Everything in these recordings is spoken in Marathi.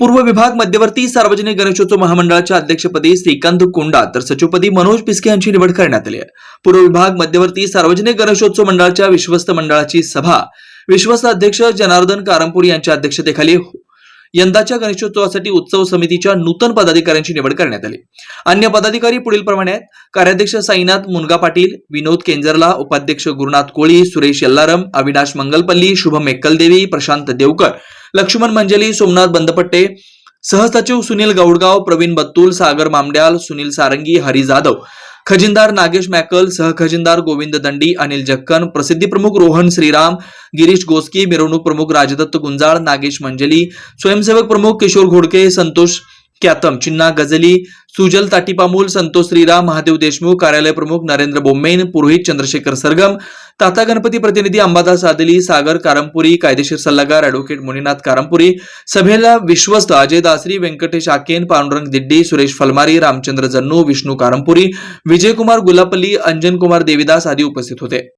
पूर्व विभाग मध्यवर्ती सार्वजनिक गणेशोत्सव महामंडळाच्या अध्यक्षपदी श्रीकांत कोंडा तर सचिवपदी मनोज पिस्के यांची निवड करण्यात आली आहे. पूर्व विभाग मध्यवर्ती सार्वजनिक गणेशोत्सव मंडळाच्या विश्वस्त मंडळाची सभा विश्वस्त अध्यक्ष जनार्दन कारंपूर यांच्या अध्यक्षतेखाली हो- यंदाच्या गणेशोत्सवासाठी उत्सव समितीच्या नूतन पदाधिकाऱ्यांची निवड करण्यात आली. अन्य पदाधिकारी पुढील प्रमाणे आहेत. कार्याध्यक्ष साईनाथ मुनगा पाटील विनोद केंजरला उपाध्यक्ष गुरुनाथ कोळी सुरेश यल्लारम अविनाश मंगलपल्ली शुभम एक्कलदेवी प्रशांत देवकर लक्ष्मण मंजली सोमनाथ बंदपट्टे सहसचिव सुनील गौडगाव प्रवीण बत्तूल सागर मामड्याल सुनील सारंगी हरी जाधव. खजिनदार नागेश मॅकल सहखजिनदार गोविंद दंडी अनिल जक्कन प्रसिद्धी प्रमुख रोहन श्रीराम गिरीश गोस्की मिरवणूक प्रमुख राजदत्त गुंजाळ नागेश मंजली स्वयंसेवक प्रमुख किशोर घोडके संतोष क्यातम चिन्ना गजली सुजल ताटीपामूल संतोष श्रीराम महादेव देशमुख कार्यालय प्रमुख नरेंद्र बोम्मेन पुरोहित चंद्रशेखर सरगम ताता गणपती प्रतिनिधी अंबादास आदली सागर कारंपुरी कायदेशीर सल्लागार अॅडव्होकेट मुनीनाथ कारंपुरी सभेला विश्वस्त अजय दासरी व्यंकटेश आकेन पांडुरंग दिड्डी सुरेश फलमारी रामचंद्र जन्नू विष्णू कारंपुरी विजयकुमार गुलापल्ली अंजनकुमार देवीदास देविदास आदी उपस्थित होते.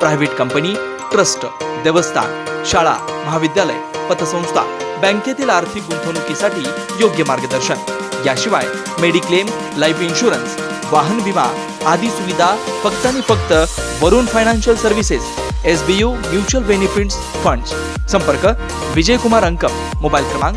प्रायव्हेट कंपनी ट्रस्ट देवस्थान शाळा महाविद्यालय पतसंस्था बँकेतील आर्थिक गुंतवणुकीसाठी योग्य मार्गदर्शन. याशिवाय मेडिक्लेम लाईफ इन्शुरन्स वाहन विमा आदी सुविधा फक्त आणि फक्त Varun financial services S B U mutual benefits funds. संपर्क विजयकुमार अंकम मोबाईल क्रमांक